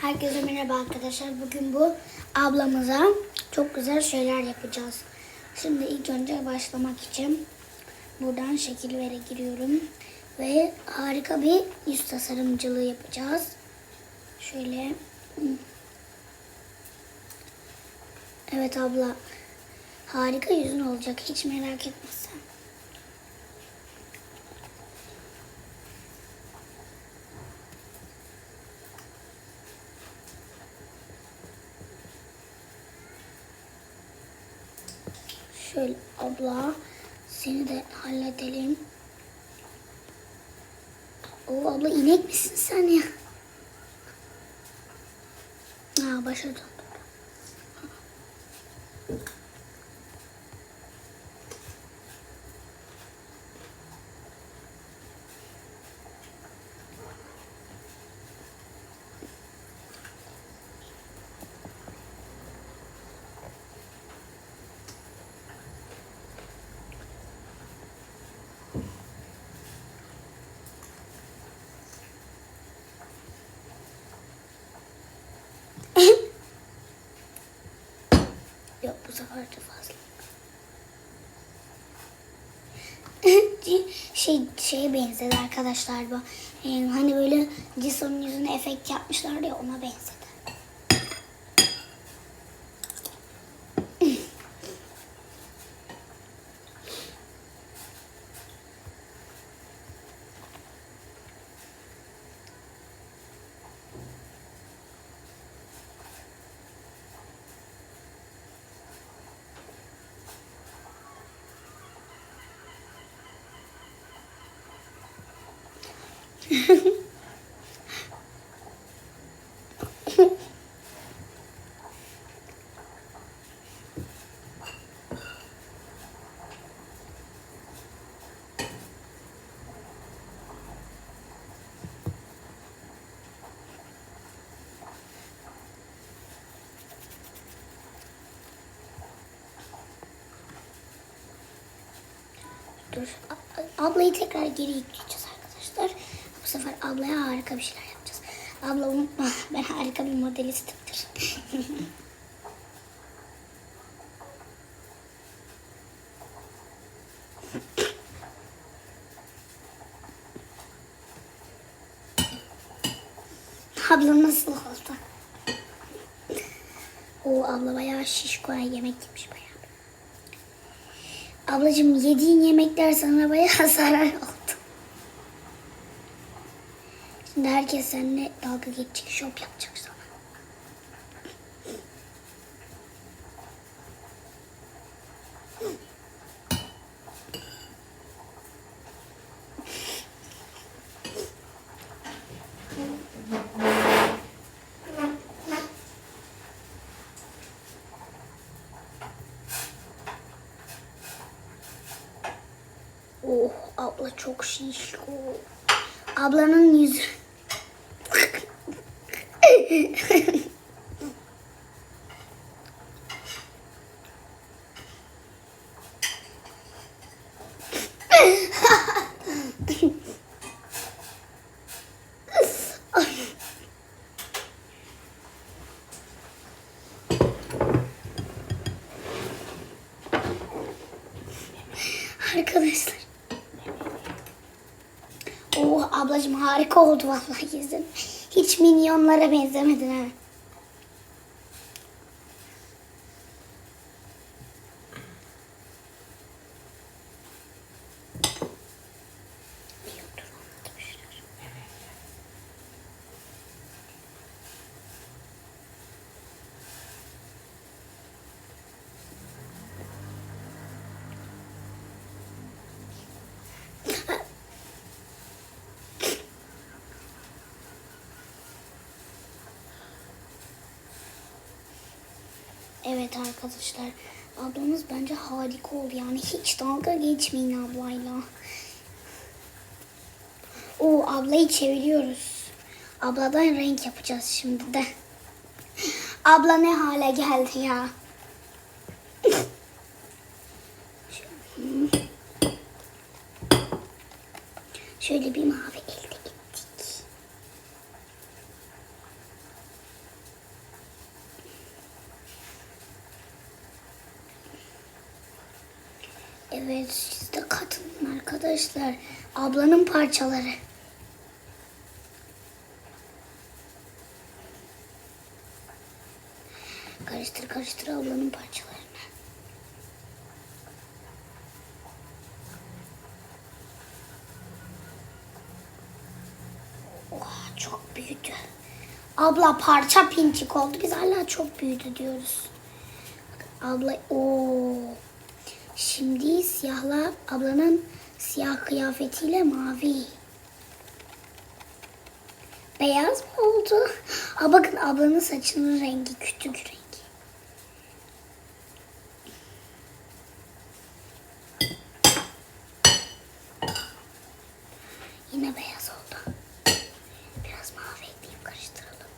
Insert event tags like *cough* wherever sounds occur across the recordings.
Herkese merhaba arkadaşlar. Bugün bu ablamıza çok güzel şeyler yapacağız. Şimdi ilk önce başlamak için buradan şekil vere giriyorum. Ve harika bir yüz tasarımcılığı yapacağız. Şöyle. Evet abla. Harika yüzün olacak. Hiç merak etme sen. Şöyle abla seni de halledelim. O abla inek misin sen ya? Ha başa de fazla. *laughs* şey şeye benzedi arkadaşlar bu. Ee, hani böyle Jisoo'nun yüzüne efekt yapmışlar ya ona benzedi. Dur. Ablayı tekrar geri yükleyeceğiz sefer ablaya harika bir şeyler yapacağız. Abla unutma ben harika bir modelistimdir. *laughs* Abla nasıl oldu? O abla bayağı şişko yemek yemiş bayağı. Ablacığım yediğin yemekler sana bayağı *laughs* zarar oldu. Şimdi herkes seninle dalga geçecek, şop yapacak sana. Oh abla çok şişko. Ablanın yüzü. Arkadaşlar. Oh ablacığım harika oldu vallahi yüzün. Hiç minyonlara benzemedin ha. Evet arkadaşlar. Ablamız bence harika oldu. Yani hiç dalga geçmeyin ablayla. O ablayı çeviriyoruz. Abladan renk yapacağız şimdi de. Abla ne hale geldi ya. Şöyle bir mavi arkadaşlar. Ablanın parçaları. Karıştır karıştır ablanın parçalarını. Oha çok büyüdü. Abla parça pinçik oldu. Biz hala çok büyüdü diyoruz. Abla o. Şimdi siyahla ablanın siyah kıyafetiyle mavi. Beyaz mı oldu? Aa bakın ablanın saçının rengi kütük rengi. Yine beyaz oldu. Biraz mavi ekleyip karıştıralım.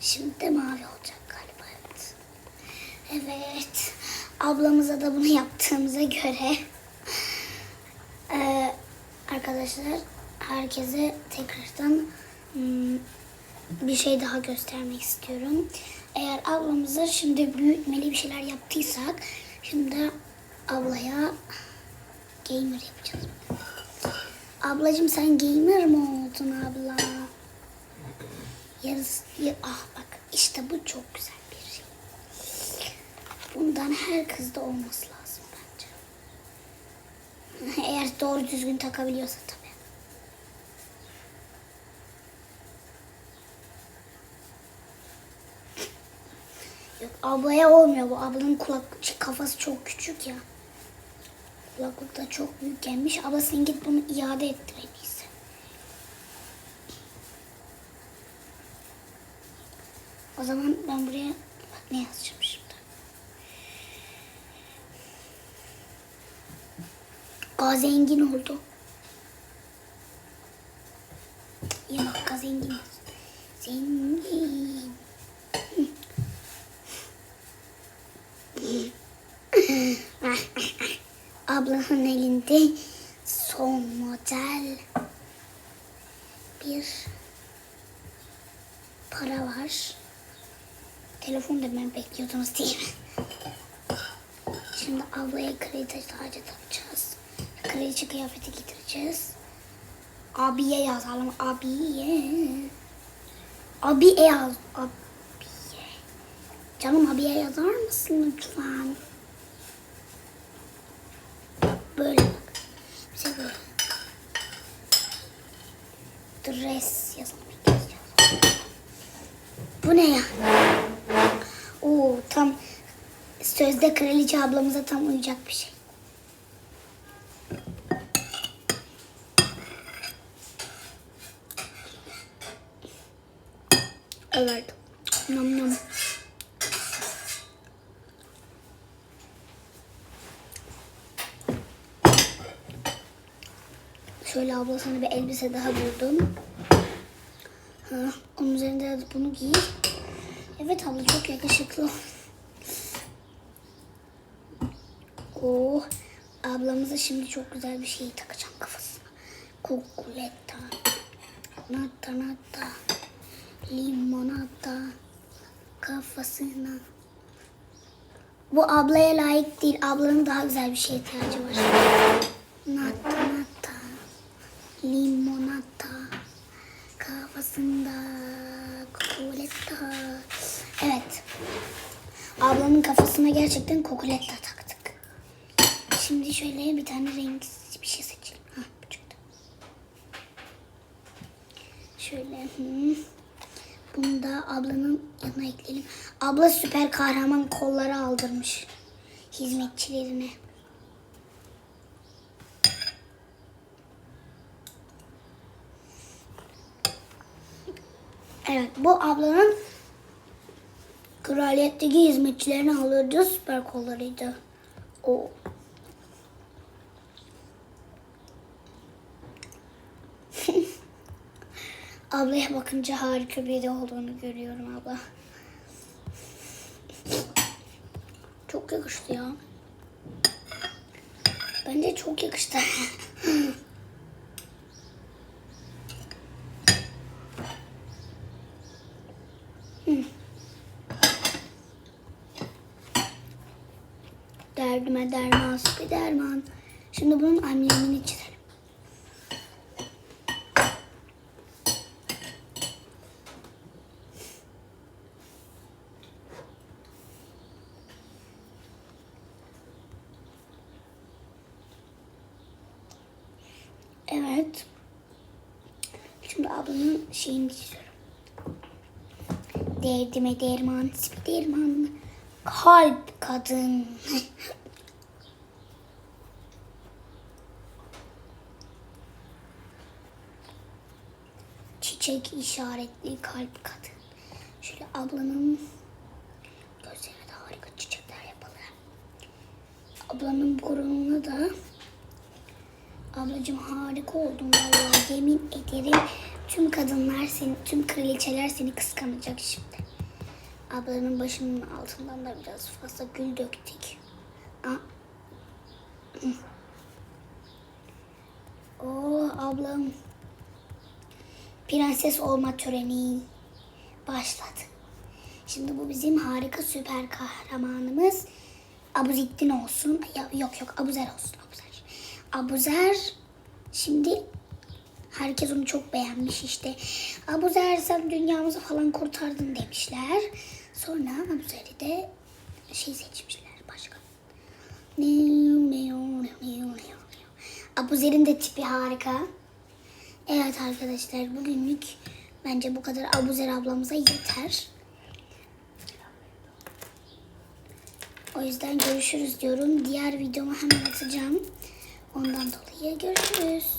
Şimdi de mavi olacak galiba evet. Evet. Ablamıza da bunu yaptığımıza göre arkadaşlar herkese tekrardan hmm, bir şey daha göstermek istiyorum. Eğer ablamıza şimdi büyütmeli bir şeyler yaptıysak şimdi ablaya gamer yapacağız. Ablacığım sen gamer mi oldun abla? Yarısı, ya, ah bak işte bu çok güzel bir şey. Bundan her kızda olması lazım. *laughs* Eğer doğru düzgün takabiliyorsa tabii. Yok ablaya olmuyor bu. Ablanın kulak şey, kafası çok küçük ya. Kulaklık da çok büyük gelmiş. Abla git bunu iade ettir. O zaman ben buraya bak ne yazacağım Aa zengin oldu. Ya bak aa, zengin. Zengin. Ablanın elinde son model bir para var. Telefon da ben bekliyordunuz değil mi? Şimdi ablaya kraliçe tacı takacağız. Kraliçe kıyafeti getireceğiz. Abiye yazalım. Abiye. Abiye yaz. Abiye. Canım abiye yazar mısın lütfen? Böyle bak. Bize böyle. Dress yazalım. Bu ne ya? Oo tam sözde kraliçe ablamıza tam uyacak bir şey. Evet. Nam nam. Şöyle abla sana bir elbise daha buldum. Ha, onun üzerinde de bunu giy. Evet abla çok yakışıklı. Oh, ablamıza şimdi çok güzel bir şey takacağım kafasına. Kukuleta, nata nata, limonata kafasına. Bu ablaya layık değil. Ablanın daha güzel bir şeye ihtiyacı var. Nata nata, limonata kafasında kukuleta. Evet. Ablamın kafasına gerçekten kukuleta taktık. Şimdi şöyle bir tane renksiz bir şey seçelim. Ha, bu çıktı. Şöyle. hı. Bunu da ablanın yanına ekleyelim. Abla süper kahraman kolları aldırmış hizmetçilerine. Evet bu ablanın kraliyetteki hizmetçilerine alırdı süper kollarıydı. O. Ablaya bakınca harika biri olduğunu görüyorum abla. Çok yakıştı ya. Bence çok yakıştı. Derdime derman, Spiderman. Şimdi bunun amblemini çizelim. Evet. Şimdi ablanın şeyini çiziyorum. Derdime derman, Spiderman. Kalp kadın. *laughs* Çiçek işaretli kalp kadın. Şöyle ablanın gözlerine de harika çiçekler yapalım. Ablanın burnuna da Ablacığım harika oldun vallahi yemin ederim tüm kadınlar seni, tüm kraliçeler seni kıskanacak şimdi. Ablanın başının altından da biraz fazla gül döktük. Aa. Oo ablam. Prenses olma töreni başladı. Şimdi bu bizim harika süper kahramanımız Abuzettin olsun. Ya, yok yok Abuzer olsun. Abuzer. Abuzer şimdi herkes onu çok beğenmiş işte. Abuzer sen dünyamızı falan kurtardın demişler. Sonra Abuzer'i de şey seçmişler başka. Abuzer'in de tipi harika. Evet arkadaşlar bugünlük bence bu kadar Abuzer ablamıza yeter. O yüzden görüşürüz diyorum. Diğer videomu hemen atacağım. Ondan dolayı görüşürüz.